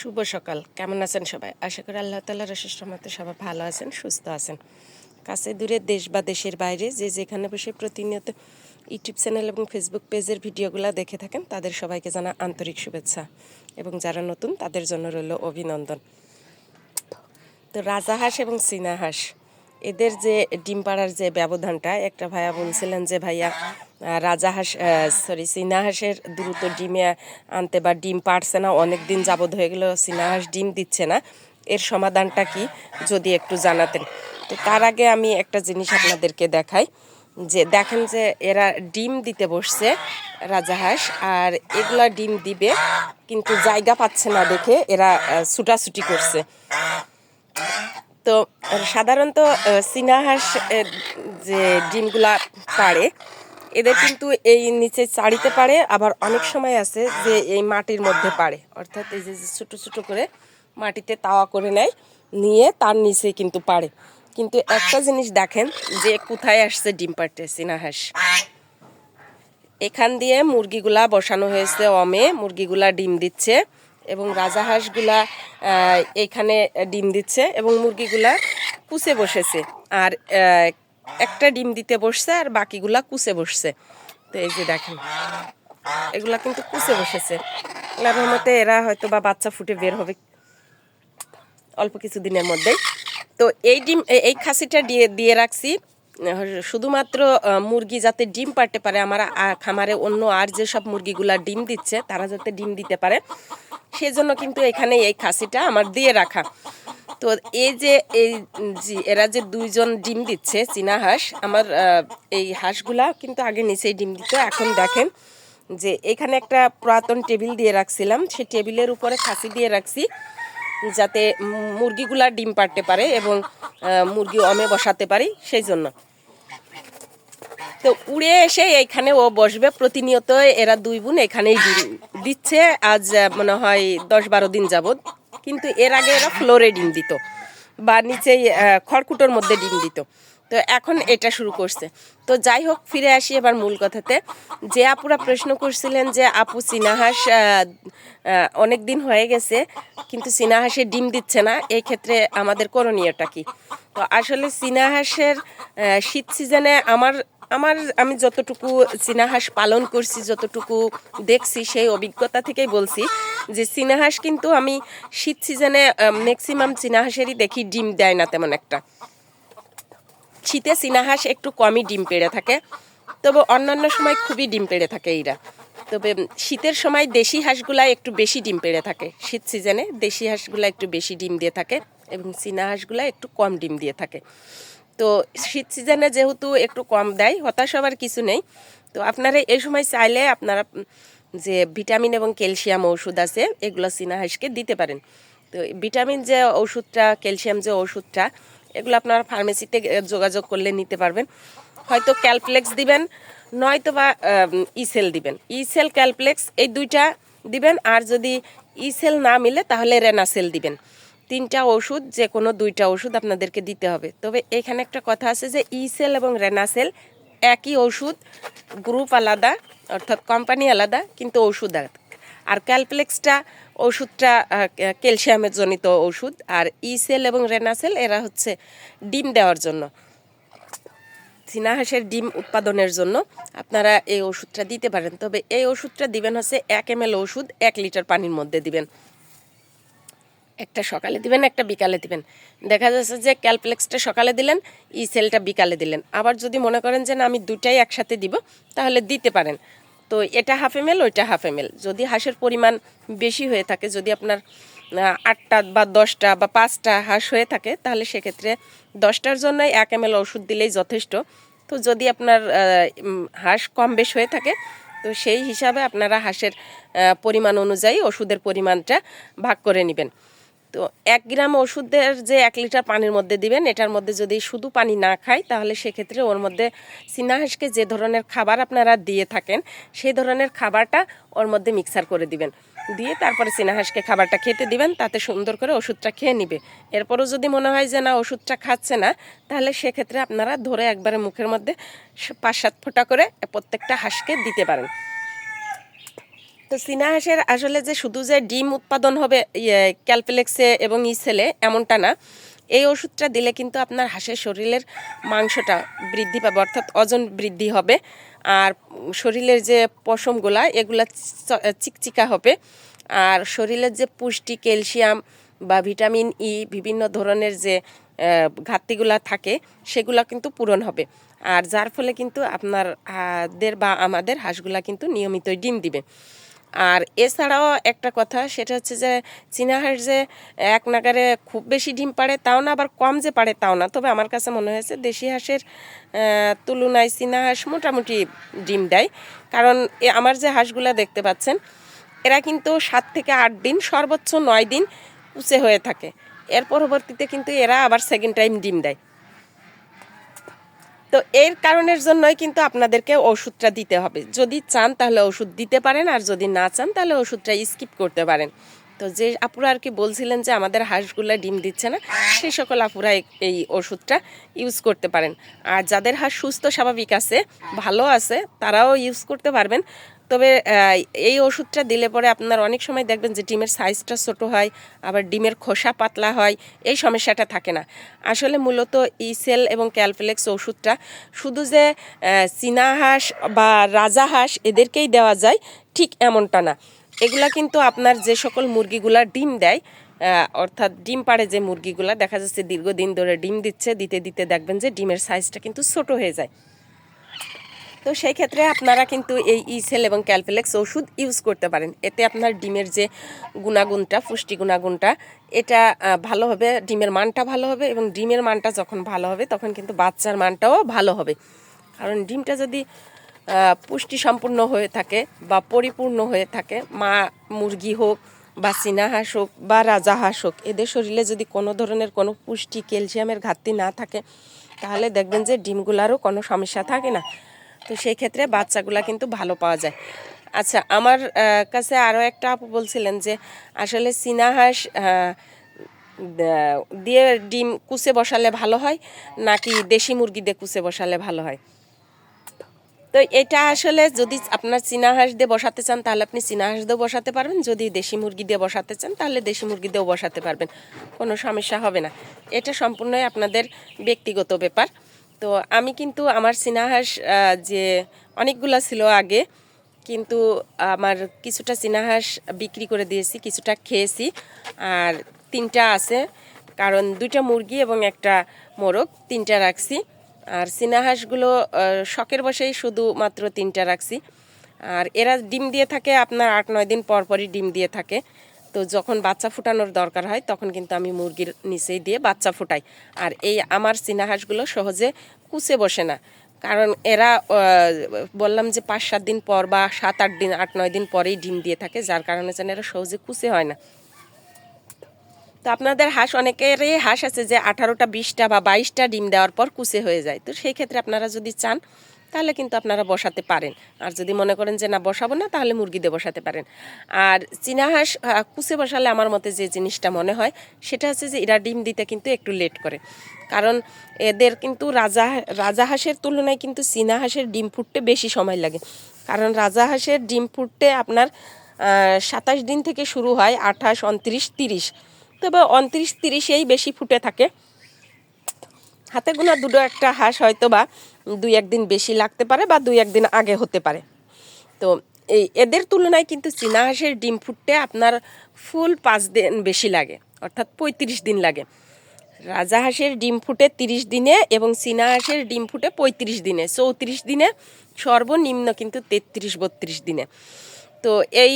শুভ সকাল। কেমন আছেন সবাই? আশা করি আল্লাহ তাল্লাহ রহমতে সবাই ভালো আছেন, সুস্থ আছেন। কাছে দূরে দেশ বা দেশের বাইরে যে যেখানে বসে প্রতিনিয়ত ইউটিউব চ্যানেল এবং ফেসবুক পেজের ভিডিওগুলো দেখে থাকেন, তাদের সবাইকে জানা আন্তরিক শুভেচ্ছা এবং যারা নতুন তাদের জন্য রইল অভিনন্দন। তো রাজা রাজাহাঁস এবং চীনা হাঁস এদের যে ডিম পাড়ার যে ব্যবধানটা, একটা ভাইয়া বলছিলেন যে, ভাইয়া রাজা হাঁস সরি চীনা হাঁসের দ্রুত ডিমে আনতে বা ডিম পারছে না অনেক দিন যাবৎ হয়ে গেল চীনা হাঁস ডিম দিচ্ছে না। এর সমাধানটা কি? যদি একটু জানাতেন। তো তার আগে আমি একটা জিনিস আপনাদেরকে দেখাই, যে দেখেন যে এরা ডিম দিতে বসছে রাজাহাঁস আর এগুলা ডিম দিবে, কিন্তু জায়গা পাচ্ছে না দেখে এরা ছুটাছুটি করছে। তো সাধারণত আহ, চীনা হাঁস যে ডিমগুলা পারে এদের কিন্তু এই নিচে চাড়িতে পারে আবার অনেক সময় আছে যে এই মাটির মধ্যে পারে অর্থাৎ এই যে ছোটো ছোটো করে মাটিতে তাওয়া করে নেয় নিয়ে তার নিচে কিন্তু পারে কিন্তু একটা জিনিস দেখেন যে কোথায় আসছে ডিম পাড়তে চীনা হাঁস। এখান দিয়ে মুরগিগুলা বসানো হয়েছে অমে মুরগিগুলা ডিম দিচ্ছে। এবং রাজা হাঁসগুলা এইখানে ডিম দিচ্ছে এবং মুরগিগুলা কুচে বসেছে। আর একটা ডিম দিতে বসছে আর বাকিগুলা কুচে বসছে। তো এই যে দেখেন, এগুলা কিন্তু কুচে বসেছে। আল্লাহর রহমতে এরা হয়তো বা বাচ্চা ফুটে বের হবে অল্প কিছু দিনের মধ্যেই। তো এই ডিম, এই খাসিটা দিয়ে দিয়ে রাখছি। শুধুমাত্র মুরগি যাতে ডিম পারতে পারে, আমার খামারে অন্য আর যেসব মুরগিগুলা ডিম দিচ্ছে, তারা যাতে ডিম দিতে পারে, সেজন্য কিন্তু এখানে এই খাসিটা আমার দিয়ে রাখা। তো এই যে, এই এরা যে দুইজন ডিম দিচ্ছে, চীনা হাঁস, আমার এই হাঁসগুলা কিন্তু আগে নিচেই ডিম দিত, এখন দেখেন যে এখানে একটা পুরাতন টেবিল দিয়ে রাখছিলাম, সেই টেবিলের উপরে খাসি দিয়ে রাখছি, যাতে মুরগিগুলা ডিম পারতে পারে এবং মুরগি অমে বসাতে পারি, সেই জন্য। তো উড়ে এসে এইখানে ও বসবে। প্রতিনিয়ত এরা দুই বোন এখানেই দিচ্ছে। আজ মনে হয় দশ বারো দিন যাবৎ। কিন্তু এর আগে এরা ফ্লোরে ডিম দিত বা নিচেই খড়কুটোর মধ্যে ডিম দিত। তো এখন এটা শুরু করছে। তো যাই হোক, ফিরে আসি এবার মূল কথাতে। যে আপুরা প্রশ্ন করছিলেন যে, আপু চীনাহাঁস অনেক দিন হয়ে গেছে, কিন্তু চীনাহাঁসে ডিম দিচ্ছে না এই ক্ষেত্রে আমাদের করণীয়টা কি? তো আসলে চীনাহাঁসের শীত সিজনে আমার আমার, আমি যতটুকু চীনাহাঁস পালন করছি, যতটুকু দেখছি, সেই অভিজ্ঞতা থেকেই বলছি যে চীনাহাঁস কিন্তু আমি শীত সিজনে ম্যাক্সিমাম চীনাহাঁসেরই দেখি ডিম দেয় না তেমন একটা। শীতে চীনাহাঁস একটু কমই ডিম পেড়ে থাকে, তবে অন্যান্য সময় খুবই ডিম পেড়ে থাকে এরা তবে শীতের সময় দেশি হাঁসগুলা একটু বেশি ডিম পেড়ে থাকে, শীত সিজনে দেশি হাঁসগুলা একটু বেশি ডিম দিয়ে থাকে এবং চীনা হাঁসগুলা একটু কম ডিম দিয়ে থাকে। তো শীত সিজনে যেহেতু একটু কম দেয়, হতাশ হবার কিছু নেই। তো আপনারা এই সময় চাইলে আপনারা যে ভিটামিন এবং ক্যালসিয়াম ওষুধ আছে, এগুলো চীনা হাঁসকে দিতে পারেন। তো ভিটামিন যে ওষুধটা ক্যালসিয়াম যে ওষুধটা এগুলো আপনারা ফার্মেসিতে যোগাযোগ করলে নিতে পারবেন। হয়তো ক্যালপ্লেক্স দিবেন, নয়তো বা ইসেল দিবেন। ইসেল ক্যালপ্লেক্স এই দুইটা দিবেন, আর যদি ইসেল না মিলে তাহলে রেনাসেল দিবেন। তিনটা ওষুধ যে কোনো দুইটা ওষুধ আপনাদেরকে দিতে হবে। তবে এখানে একটা কথা আছে যে ইসেল এবং রেনাসেল একই ওষুধ গ্রুপ আলাদা, অর্থাৎ কোম্পানি আলাদা, কিন্তু ওষুধ আর ক্যালপ্লেক্সটা ওষুধটা ক্যালসিয়ামের জনিত ওষুধ, আর ইসেল এবং রেনাসেল এরা হচ্ছে ডিম দেওয়ার জন্য। চীনা হাঁসের ডিম উৎপাদনের জন্য আপনারা এই ওষুধটা দিতে পারেন। তবে এই ওষুধটা দিবেন হচ্ছে এক এম ওষুধ এক লিটার পানির মধ্যে দিবেন। একটা সকালে দিবেন, একটা বিকালে দিবেন। দেখা যাচ্ছে যে ক্যালপ্লেক্সটা সকালে দিলেন ই সেলটা বিকালে দিলেন। আবার যদি মনে করেন যে না, আমি দুটাই একসাথে দিব, তাহলে দিতে পারেন। তো এটা হাফ এম ওইটা হাফ এম যদি হাঁসের পরিমাণ বেশি হয়ে থাকে, যদি আপনার আটটা বা দশটা বা পাঁচটা হাঁস হয়ে থাকে, তাহলে সেক্ষেত্রে দশটার জন্য এক এম ওষুধ দিলেই যথেষ্ট। তো যদি আপনার হাঁস কম বেশ হয়ে থাকে, তো সেই হিসাবে আপনারা হাঁসের পরিমাণ অনুযায়ী ওষুধের পরিমাণটা ভাগ করে নেবেন। তো এক গ্রাম ওষুধের যে এক লিটার পানির মধ্যে দিবেন, এটার মধ্যে যদি শুধু পানি না খায়, তাহলে সেক্ষেত্রে ওর মধ্যে চীনাহাঁসকে যে ধরনের খাবার আপনারা দিয়ে থাকেন, সেই ধরনের খাবারটা ওর মধ্যে মিক্সার করে দিবেন। দিয়ে তারপরে চীনাহাঁসকে খাবারটা খেতে দিবেন, তাতে সুন্দর করে ওষুধটা খেয়ে নিবে। এরপরও যদি মনে হয় যে না, ওষুধটা খাচ্ছে না, তাহলে সেক্ষেত্রে আপনারা ধরে একবারে মুখের মধ্যে পাঁচ সাত ফোঁটা করে প্রত্যেকটা হাঁসকে দিতে পারেন। তো চীনা হাঁসের আসলে যে শুধু যে ডিম উৎপাদন হবে ইয়ে ক্যালপেলেক্সে এবং ইসেলে এমনটা না। এই ওষুধটা দিলে কিন্তু আপনার হাঁসের শরীরের মাংসটা বৃদ্ধি পাবে, অর্থাৎ ওজন বৃদ্ধি হবে। আর শরীরের যে পশমগুলা, এগুলা চিকচিকা হবে। আর শরীরের যে পুষ্টি, ক্যালসিয়াম বা ভিটামিন ই বিভিন্ন ধরনের যে ঘাটতিগুলা থাকে, সেগুলা কিন্তু পূরণ হবে। আর যার ফলে কিন্তু আপনার দের বা আমাদের হাঁসগুলা কিন্তু নিয়মিতই ডিম দিবে। আর এছাড়াও একটা কথা, সেটা হচ্ছে যে চীনা যে এক নাগারে খুব বেশি ডিম পাড়ে, তাও না, আবার কম যে পাড়ে তাও না। তবে আমার কাছে মনে হয়েছে দেশি হাঁসের তুলনায় চীনা হাঁস মোটামুটি ডিম দেয়। কারণ এ আমার যে হাঁসগুলা দেখতে পাচ্ছেন, এরা কিন্তু সাত থেকে আট দিন, সর্বোচ্চ নয় দিন উঁচে হয়ে থাকে। এর পরবর্তীতে কিন্তু এরা আবার সেকেন্ড টাইম ডিম দেয়। তো এর কারণের জন্যই কিন্তু আপনাদেরকে ওষুধটা দিতে হবে। যদি চান তাহলে ওষুধ দিতে পারেন, আর যদি না চান তাহলে ওষুধটা স্কিপ করতে পারেন। তো যে আপুরা আর কি বলছিলেন যে আমাদের হাঁসগুলো ডিম দিচ্ছে না সেই সকল আপুরা এই- ওষুধটা ইউজ করতে পারেন। আর যাদের হাঁস সুস্থ, স্বাভাবিক আছে, ভালো আছে, তারাও ইউজ করতে পারবেন। তবে এই ওষুধটা দিলে পরে আপনার অনেক সময় দেখবেন যে ডিমের সাইজটা ছোট হয়, আবার ডিমের খোসা পাতলা হয়, এই সমস্যাটা থাকে না। আসলে মূলত ইসেল এবং ক্যালফ্লেক্স ওষুধটা শুধু যে চীনা হাঁস বা রাজা হাঁস এদেরকেই দেওয়া যায়, ঠিক এমনটা না। এগুলা কিন্তু আপনার যে সকল মুরগিগুলা ডিম দেয় অর্থাৎ ডিম পাড়ে যে মুরগিগুলা, দেখা যাচ্ছে দীর্ঘদিন ধরে ডিম দিচ্ছে, দিতে দিতে দেখবেন যে ডিমের সাইজটা কিন্তু ছোট হয়ে যায়। তো সেই ক্ষেত্রে আপনারা কিন্তু এই ইসেল এবং ক্যালফেলেক্স ওষুধ ইউজ করতে পারেন। এতে আপনার ডিমের যে গুণাগুণটা, পুষ্টি গুণাগুণটা, এটা ভালো হবে, ডিমের মানটা ভালো হবে এবং ডিমের মানটা যখন ভালো হবে তখন কিন্তু বাচ্চার মানটাও ভালো হবে। কারণ ডিমটা যদি পুষ্টি সম্পূর্ণ হয়ে থাকে বা পরিপূর্ণ হয়ে থাকে, মা মুরগি হোক বা চীনা হাঁস হোক বা রাজা হাঁস হোক, এদের শরীরে যদি কোনো ধরনের কোনো পুষ্টি ক্যালসিয়ামের ঘাটতি না থাকে, তাহলে দেখবেন যে ডিমগুলারও কোনো সমস্যা থাকে না। তো সেই ক্ষেত্রে বাচ্চাগুলা কিন্তু ভালো পাওয়া যায়। আচ্ছা আমার কাছে আরও একটা আপু বলছিলেন যে, আসলে চীনা হাঁস দিয়ে ডিম কুচে বসালে ভালো হয় নাকি দেশি মুরগি দিয়ে কুচে বসালে ভালো হয়? তো এটা আসলে যদি আপনার চীনা হাঁস দিয়ে বসাতে চান, তাহলে আপনি চীনা হাঁস দিয়েও বসাতে পারবেন। যদি দেশি মুরগি দিয়ে বসাতে চান, তাহলে দেশি মুরগি দিয়েও বসাতে পারবেন। কোনো সমস্যা হবে না। এটা সম্পূর্ণই আপনাদের ব্যক্তিগত ব্যাপার। তো আমি কিন্তু আমার চীনা হাঁস আহ, যে অনেকগুলো ছিল আগে কিন্তু আমার কিছুটা চীনা হাঁস বিক্রি করে দিয়েছি কিছুটা খেয়েছি। আর তিনটা আছে কারণ দুইটা মুরগি এবং একটা মোরগ তিনটা রাখছি। আর চীনা হাঁসগুলো আহ, শখের বসেই শুধু মাত্র তিনটা রাখছি। আর এরা ডিম দিয়ে থাকে আপনার আট নয় দিন পর পরই ডিম দিয়ে থাকে। তো যখন বাচ্চা ফুটানোর দরকার হয়, তখন কিন্তু আমি মুরগির নিচেই দিয়ে বাচ্চা ফুটাই। আর এই আমার চীনা হাঁসগুলো সহজে কুচে বসে না। কারণ এরা বললাম যে পাঁচ সাত দিন পর বা সাত আট দিন, আট নয় দিন পরেই ডিম দিয়ে থাকে, যার কারণে যেন এরা সহজে কুচে হয় না। তো আপনাদের হাঁস, অনেকেরই হাঁস আছে যে আঠারোটা, বিশটা বা বাইশটা ডিম দেওয়ার পর কুচে হয়ে যায়। তো সেই ক্ষেত্রে আপনারা যদি চান তাহলে কিন্তু আপনারা বসাতে পারেন। আর যদি মনে করেন যে না বসাবো না তাহলে মুরগি দিয়ে বসাতে পারেন। আর চীনা হাঁস আহ, কুচে বসালে আমার মতে যে জিনিসটা মনে হয় সেটা হচ্ছে যে এরা ডিম দিতে কিন্তু একটু লেট করে। কারণ এদের কিন্তু রাজা রাজা হাঁসের তুলনায় কিন্তু চীনা হাঁসের ডিম ফুটতে বেশি সময় লাগে। কারণ রাজা হাঁসের ডিম ফুটতে আপনার সাতাশ দিন থেকে শুরু হয় আঠাশ উনত্রিশ তিরিশ। তবে উনত্রিশ তিরিশেই বেশি ফুটে থাকে। হাতে গোনা দুটো একটা হাঁস হয়তো বা দুই একদিন বেশি লাগতে পারে বা দুই একদিন আগে হতে পারে। তো এই এদের তুলনায় কিন্তু চীনা হাঁসের ডিম ফুটতে আপনার ফুল পাঁচ দিন বেশি লাগে, অর্থাৎ পঁয়ত্রিশ দিন লাগে। রাজা হাঁসের ডিম ফুটে তিরিশ দিনে এবং চীনা হাঁসের ডিম ফুটে পঁয়ত্রিশ দিনে, চৌত্রিশ দিনে, সর্বনিম্ন কিন্তু তেত্রিশ বত্রিশ দিনে। তো এই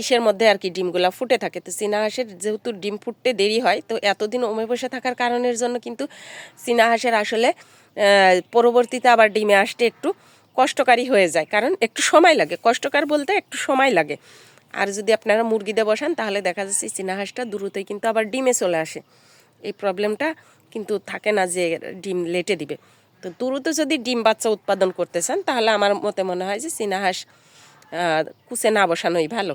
ইসের মধ্যে আর কি ডিমগুলা ফুটে থাকে। তো চীনা হাঁসের যেহেতু ডিম ফুটতে দেরি হয়, তো এতদিন ওমে বসে থাকার কারণের জন্য কিন্তু চীনা হাঁসের আসলে পরবর্তীতে আবার ডিমে আসতে একটু কষ্টকারী হয়ে যায়। কারণ একটু সময় লাগে, কষ্টকর বলতে একটু সময় লাগে। আর যদি আপনারা মুরগি দিয়ে বসান, তাহলে দেখা যাচ্ছে চীনা হাঁসটা দ্রুতই কিন্তু আবার ডিমে চলে আসে। এই প্রবলেমটা কিন্তু থাকে না যে ডিম লেটে দিবে। তো দ্রুত যদি ডিম বাচ্চা উৎপাদন করতে চান, তাহলে আমার মতে মনে হয় যে চীনা হাঁস কুচে না বসানোই ভালো।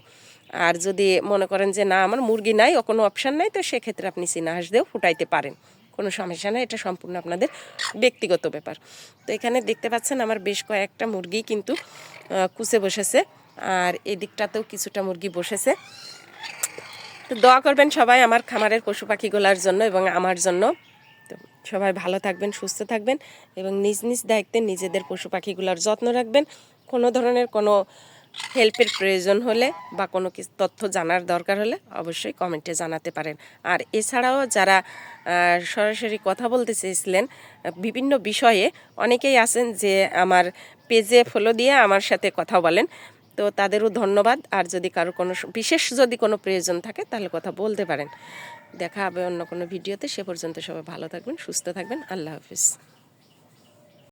আর যদি মনে করেন যে, না, আমার মুরগি নাই, ও কোনো অপশান নাই, তো সেক্ষেত্রে আপনি চীনা হাঁস দিয়েও ফুটাইতে পারেন। কোনো সমস্যা নেই, এটা সম্পূর্ণ আপনাদের ব্যক্তিগত ব্যাপার। তো এখানে দেখতে পাচ্ছেন আমার বেশ কয়েকটা মুরগি কিন্তু কুচে বসেছে। আর এদিকটাতেও কিছুটা মুরগি বসেছে। তো দোয়া করবেন সবাই আমার খামারের পশু পাখিগুলোর জন্য এবং আমার জন্য। তো সবাই ভালো থাকবেন, সুস্থ থাকবেন এবং নিজ নিজ দায়িত্বে নিজেদের পশু পাখিগুলোর যত্ন রাখবেন। কোনো ধরনের কোনো হেল্পের প্রয়োজন হলে বা কোনো কিছু, তথ্য জানার দরকার হলে অবশ্যই কমেন্টে জানাতে পারেন। আর এছাড়াও যারা সরাসরি কথা বলতে চেয়েছিলেন বিভিন্ন বিষয়ে অনেকেই আছেন যে আমার পেজে ফলো দিয়ে আমার সাথে কথা বলেন। তো তাদেরও ধন্যবাদ। আর যদি কারও কোনো বিশেষ যদি কোনো প্রয়োজন থাকে তাহলে কথা বলতে পারেন। দেখা হবে অন্য কোনো ভিডিওতে। সে পর্যন্ত সবাই ভালো থাকবেন, সুস্থ থাকবেন। আল্লাহ হাফিজ।